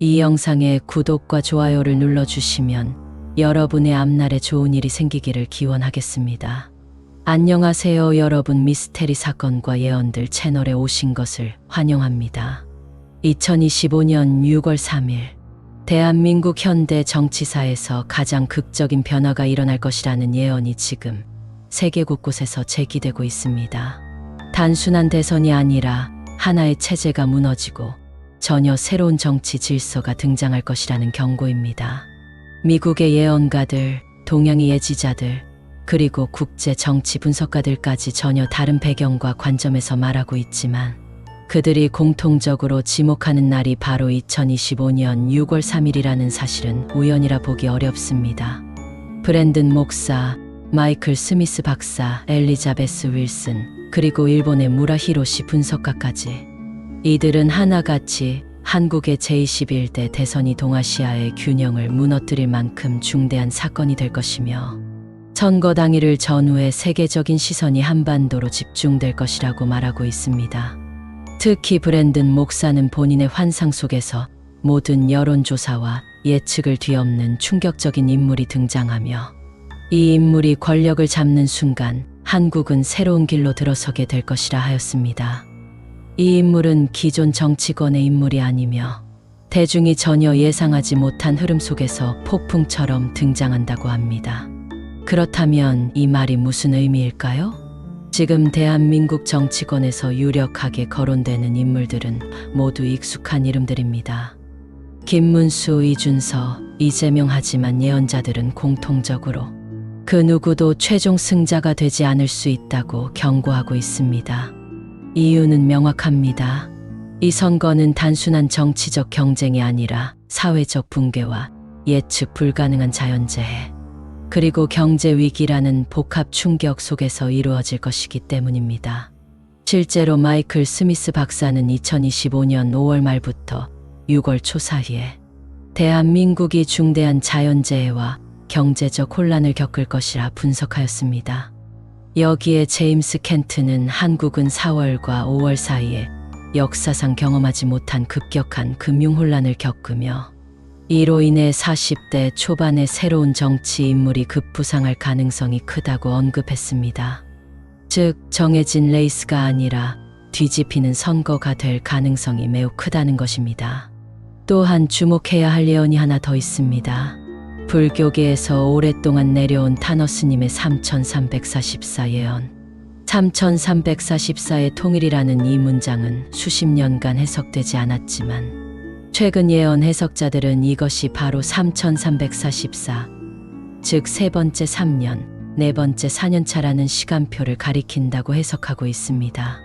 이 영상에 구독과 좋아요를 눌러주시면 여러분의 앞날에 좋은 일이 생기기를 기원하겠습니다. 안녕하세요, 여러분. 미스테리 사건과 예언들 채널에 오신 것을 환영합니다. 2025년 6월 3일, 대한민국 현대 정치사에서 가장 극적인 변화가 일어날 것이라는 예언이 지금 세계 곳곳에서 제기되고 있습니다. 단순한 대선이 아니라 하나의 체제가 무너지고 전혀 새로운 정치 질서가 등장할 것이라는 경고입니다. 미국의 예언가들, 동양의 예지자들, 그리고 국제 정치 분석가들까지 전혀 다른 배경과 관점에서 말하고 있지만 그들이 공통적으로 지목하는 날이 바로 2025년 6월 3일이라는 사실은 우연이라 보기 어렵습니다. 브랜든 목사, 마이클 스미스 박사, 엘리자베스 윌슨, 그리고 일본의 무라 히로시 분석가까지 이들은 하나같이 한국의 제21대 대선이 동아시아의 균형을 무너뜨릴 만큼 중대한 사건이 될 것이며 선거 당일을 전후해 세계적인 시선이 한반도로 집중될 것이라고 말하고 있습니다. 특히 브랜든 목사는 본인의 환상 속에서 모든 여론조사와 예측을 뒤엎는 충격적인 인물이 등장하며 이 인물이 권력을 잡는 순간 한국은 새로운 길로 들어서게 될 것이라 하였습니다. 이 인물은 기존 정치권의 인물이 아니며 대중이 전혀 예상하지 못한 흐름 속에서 폭풍처럼 등장한다고 합니다. 그렇다면 이 말이 무슨 의미일까요? 지금 대한민국 정치권에서 유력하게 거론되는 인물들은 모두 익숙한 이름들입니다. 김문수, 이준서, 이재명 하지만 예언자들은 공통적으로 그 누구도 최종 승자가 되지 않을 수 있다고 경고하고 있습니다. 이유는 명확합니다. 이 선거는 단순한 정치적 경쟁이 아니라 사회적 붕괴와 예측 불가능한 자연재해, 그리고 경제 위기라는 복합 충격 속에서 이루어질 것이기 때문입니다. 실제로 마이클 스미스 박사는 2025년 5월 말부터 6월 초 사이에 대한민국이 중대한 자연재해와 경제적 혼란을 겪을 것이라 분석하였습니다. 여기에 제임스 켄트는 한국은 4월과 5월 사이에 역사상 경험하지 못한 급격한 금융 혼란을 겪으며 이로 인해 40대 초반의 새로운 정치 인물이 급부상할 가능성이 크다고 언급했습니다. 즉, 정해진 레이스가 아니라 뒤집히는 선거가 될 가능성이 매우 크다는 것입니다. 또한 주목해야 할 예언이 하나 더 있습니다. 불교계에서 오랫동안 내려온 타너스님의 3344 예언. 3344의 통일이라는 이 문장은 수십 년간 해석되지 않았지만 최근 예언 해석자들은 이것이 바로 3344, 즉 세 번째 3년, 네 번째 4년차라는 시간표를 가리킨다고 해석하고 있습니다.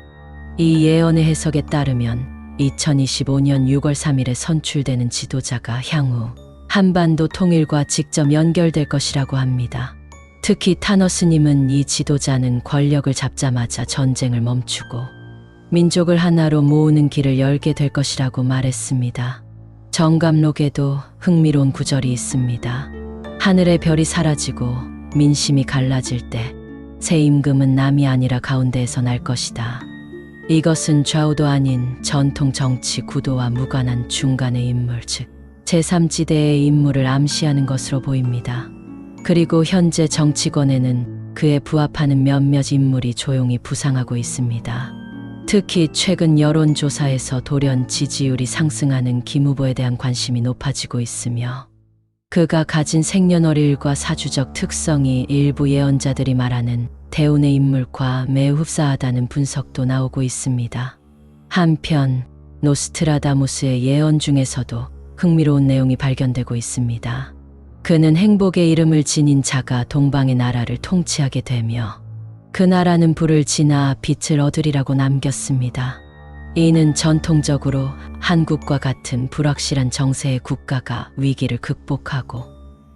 이 예언의 해석에 따르면 2025년 6월 3일에 선출되는 지도자가 향후 한반도 통일과 직접 연결될 것이라고 합니다. 특히 타너스님은 이 지도자는 권력을 잡자마자 전쟁을 멈추고 민족을 하나로 모으는 길을 열게 될 것이라고 말했습니다. 정감록에도 흥미로운 구절이 있습니다. 하늘의 별이 사라지고 민심이 갈라질 때 새 임금은 남이 아니라 가운데에서 날 것이다. 이것은 좌우도 아닌 전통 정치 구도와 무관한 중간의 인물, 즉 제3지대의 인물을 암시하는 것으로 보입니다. 그리고 현재 정치권에는 그에 부합하는 몇몇 인물이 조용히 부상하고 있습니다. 특히 최근 여론조사에서 돌연 지지율이 상승하는 김 후보에 대한 관심이 높아지고 있으며 그가 가진 생년월일과 사주적 특성이 일부 예언자들이 말하는 대운의 인물과 매우 흡사하다는 분석도 나오고 있습니다. 한편 노스트라다무스의 예언 중에서도 흥미로운 내용이 발견되고 있습니다. 그는 행복의 이름을 지닌 자가 동방의 나라를 통치하게 되며 그 나라는 불을 지나 빛을 얻으리라고 남겼습니다. 이는 전통적으로 한국과 같은 불확실한 정세의 국가가 위기를 극복하고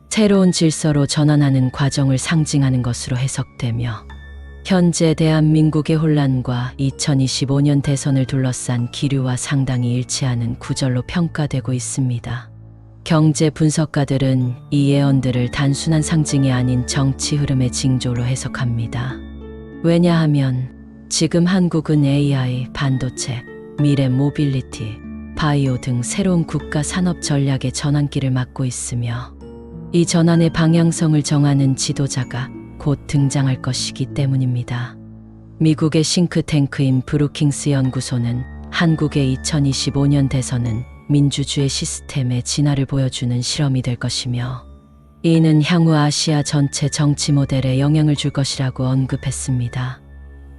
새로운 질서로 전환하는 과정을 상징하는 것으로 해석되며 현재 대한민국의 혼란과 2025년 대선을 둘러싼 기류와 상당히 일치하는 구절로 평가되고 있습니다. 경제 분석가들은 이 예언들을 단순한 상징이 아닌 정치 흐름의 징조로 해석합니다. 왜냐하면 지금 한국은 AI, 반도체, 미래 모빌리티, 바이오 등 새로운 국가 산업 전략의 전환기를 맞고 있으며 이 전환의 방향성을 정하는 지도자가 곧 등장할 것이기 때문입니다. 미국의 싱크탱크인 브루킹스 연구소는 한국의 2025년 대선은 민주주의 시스템의 진화를 보여주는 실험이 될 것이며 이는 향후 아시아 전체 정치 모델에 영향을 줄 것이라고 언급했습니다.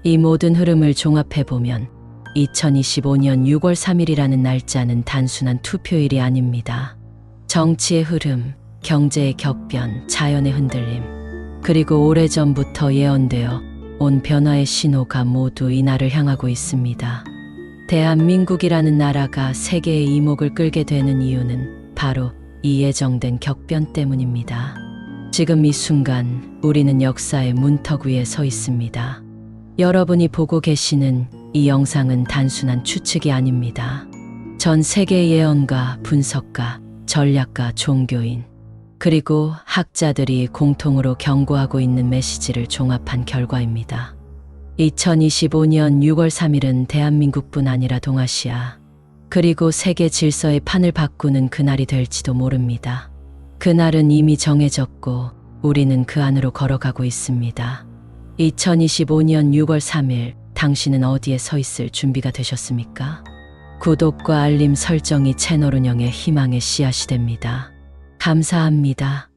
이 모든 흐름을 종합해보면 2025년 6월 3일이라는 날짜는 단순한 투표일이 아닙니다. 정치의 흐름, 경제의 격변, 자연의 흔들림, 그리고 오래전부터 예언되어 온 변화의 신호가 모두 이 날을 향하고 있습니다. 대한민국이라는 나라가 세계의 이목을 끌게 되는 이유는 바로 이 예정된 격변 때문입니다. 지금 이 순간 우리는 역사의 문턱 위에 서 있습니다. 여러분이 보고 계시는 이 영상은 단순한 추측이 아닙니다. 전 세계 예언가, 분석가, 전략가, 종교인, 그리고 학자들이 공통으로 경고하고 있는 메시지를 종합한 결과입니다. 2025년 6월 3일은 대한민국뿐 아니라 동아시아, 그리고 세계 질서의 판을 바꾸는 그날이 될지도 모릅니다. 그날은 이미 정해졌고 우리는 그 안으로 걸어가고 있습니다. 2025년 6월 3일 당신은 어디에 서 있을 준비가 되셨습니까? 구독과 알림 설정이 채널 운영의 희망의 씨앗이 됩니다. 감사합니다.